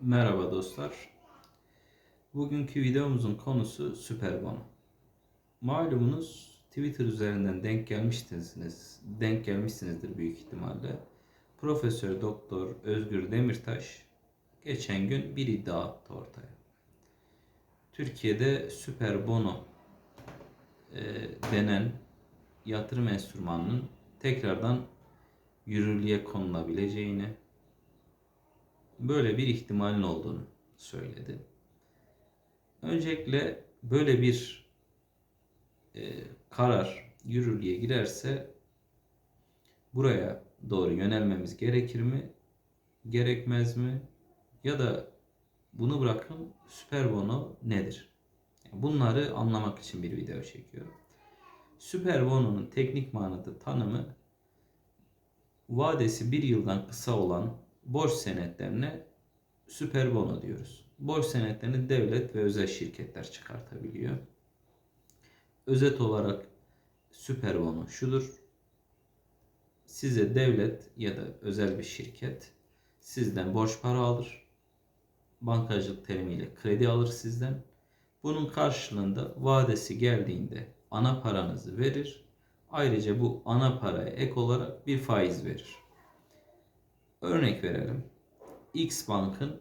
Merhaba dostlar. Bugünkü videomuzun konusu Süper Bono. Malumunuz Twitter üzerinden denk gelmişsiniz, denk gelmişsinizdir büyük ihtimalle. Profesör Doktor Özgür Demirtaş geçen gün bir iddia attı ortaya. Türkiye'de Süper Bono e, denen yatırım enstrümanının tekrardan yürürlüğe konulabileceğini, böyle bir ihtimalin olduğunu söyledi. Öncelikle böyle bir e, karar yürürlüğe girerse buraya doğru yönelmemiz gerekir mi? Gerekmez mi? Ya da bunu bırakın süper bono nedir? Bunları anlamak için bir video çekiyorum. Süper bononun teknik manada tanımı vadesi bir yıldan kısa olan borç senetlerine süper bono diyoruz. Borç senetlerini devlet ve özel şirketler çıkartabiliyor. Özet olarak süper bono şudur. Size devlet ya da özel bir şirket sizden borç para alır. Bankacılık terimiyle kredi alır sizden. Bunun karşılığında vadesi geldiğinde ana paranızı verir. Ayrıca bu ana paraya ek olarak bir faiz verir. Örnek verelim. X bankın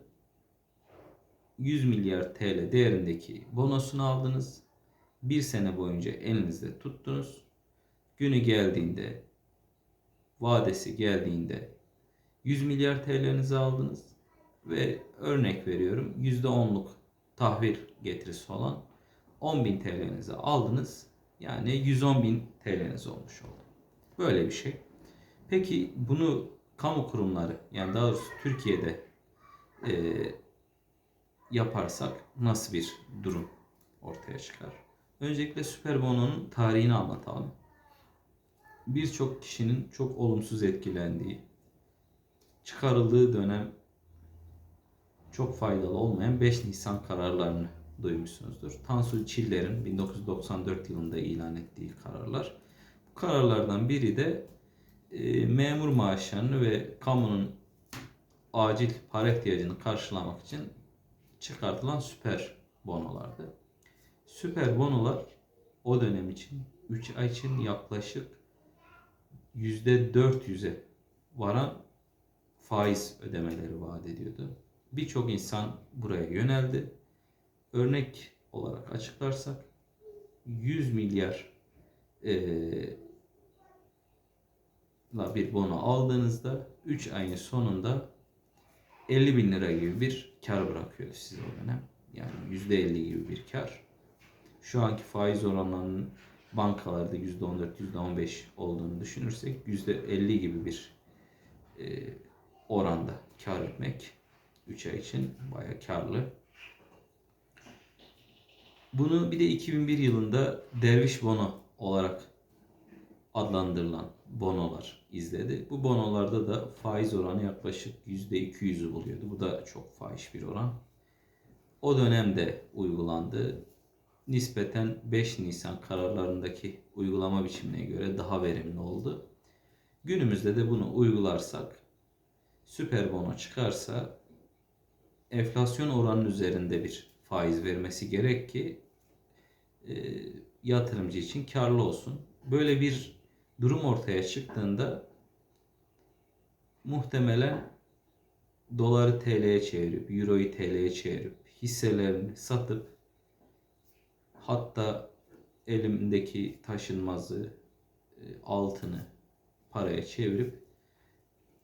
100 milyar TL değerindeki bonosunu aldınız. Bir sene boyunca elinizde tuttunuz. Günü geldiğinde, vadesi geldiğinde 100 milyar TL'nizi aldınız ve örnek veriyorum %10'luk tahvil getirisi olan 10.000 TL'nizi aldınız. Yani 110.000 TL'niz olmuş oldu. Böyle bir şey. Peki bunu kamu kurumları yani daha doğrusu Türkiye'de e, yaparsak nasıl bir durum ortaya çıkar? Öncelikle Süper Bono'nun tarihini anlatalım. Birçok kişinin çok olumsuz etkilendiği, çıkarıldığı dönem çok faydalı olmayan 5 Nisan kararlarını duymuşsunuzdur. Tansu Çiller'in 1994 yılında ilan ettiği kararlar. Bu kararlardan biri de e, memur maaşlarını ve kamunun acil para ihtiyacını karşılamak için çıkartılan süper bonolardı. Süper bonolar o dönem için 3 ay için yaklaşık %400'e varan faiz ödemeleri vaat ediyordu. Birçok insan buraya yöneldi. Örnek olarak açıklarsak 100 milyar e, bir bono aldığınızda 3 ayın sonunda 50 bin lira gibi bir kar bırakıyor size o dönem. Yani %50 gibi bir kar. Şu anki faiz oranlarının bankalarda %14, %15 olduğunu düşünürsek %50 gibi bir e, oranda kar etmek 3 ay için baya karlı. Bunu bir de 2001 yılında Derviş Bono olarak adlandırılan bonolar izledi. Bu bonolarda da faiz oranı yaklaşık %200'ü buluyordu. Bu da çok fahiş bir oran. O dönemde uygulandı. Nispeten 5 Nisan kararlarındaki uygulama biçimine göre daha verimli oldu. Günümüzde de bunu uygularsak süper bono çıkarsa enflasyon oranının üzerinde bir faiz vermesi gerek ki e, yatırımcı için karlı olsun. Böyle bir durum ortaya çıktığında muhtemelen doları TL'ye çevirip, euroyu TL'ye çevirip, hisselerini satıp hatta elimdeki taşınmazı, e, altını paraya çevirip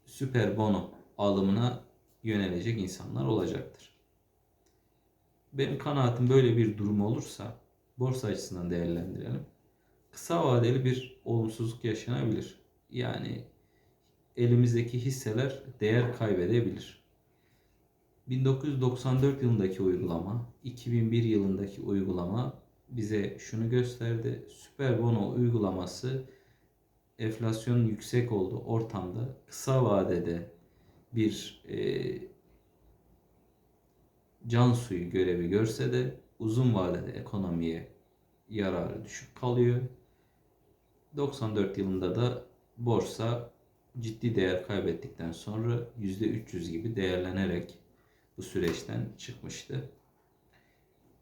süper bono alımına yönelecek insanlar olacaktır. Benim kanaatim böyle bir durum olursa borsa açısından değerlendirelim kısa vadeli bir olumsuzluk yaşanabilir. Yani elimizdeki hisseler değer kaybedebilir. 1994 yılındaki uygulama, 2001 yılındaki uygulama bize şunu gösterdi. Süper bono uygulaması enflasyonun yüksek olduğu ortamda kısa vadede bir e, can suyu görevi görse de uzun vadede ekonomiye yararı düşük kalıyor. 94 yılında da borsa ciddi değer kaybettikten sonra %300 gibi değerlenerek bu süreçten çıkmıştı.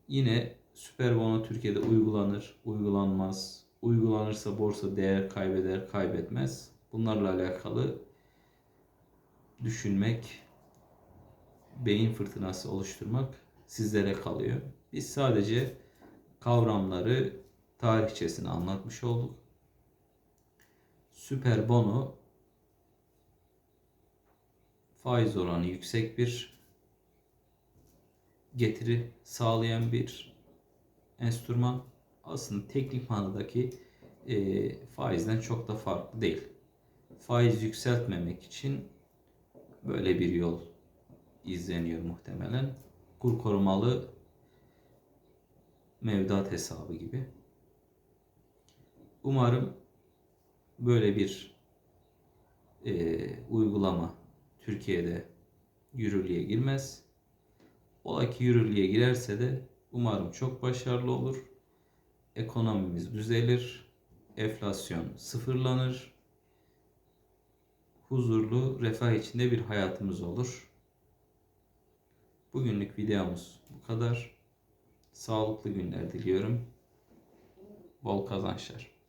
Yine süper bono Türkiye'de uygulanır, uygulanmaz. Uygulanırsa borsa değer kaybeder, kaybetmez. Bunlarla alakalı düşünmek, beyin fırtınası oluşturmak sizlere kalıyor. Biz sadece kavramları tarihçesini anlatmış olduk. Süper bono faiz oranı yüksek bir getiri sağlayan bir enstrüman. Aslında teknik manadaki e, faizden çok da farklı değil. Faiz yükseltmemek için böyle bir yol izleniyor muhtemelen. Kur korumalı mevduat hesabı gibi. Umarım böyle bir e, uygulama Türkiye'de yürürlüğe girmez. Ola ki yürürlüğe girerse de umarım çok başarılı olur. Ekonomimiz düzelir. Enflasyon sıfırlanır. Huzurlu, refah içinde bir hayatımız olur. Bugünlük videomuz bu kadar. Sağlıklı günler diliyorum. Bol kazançlar.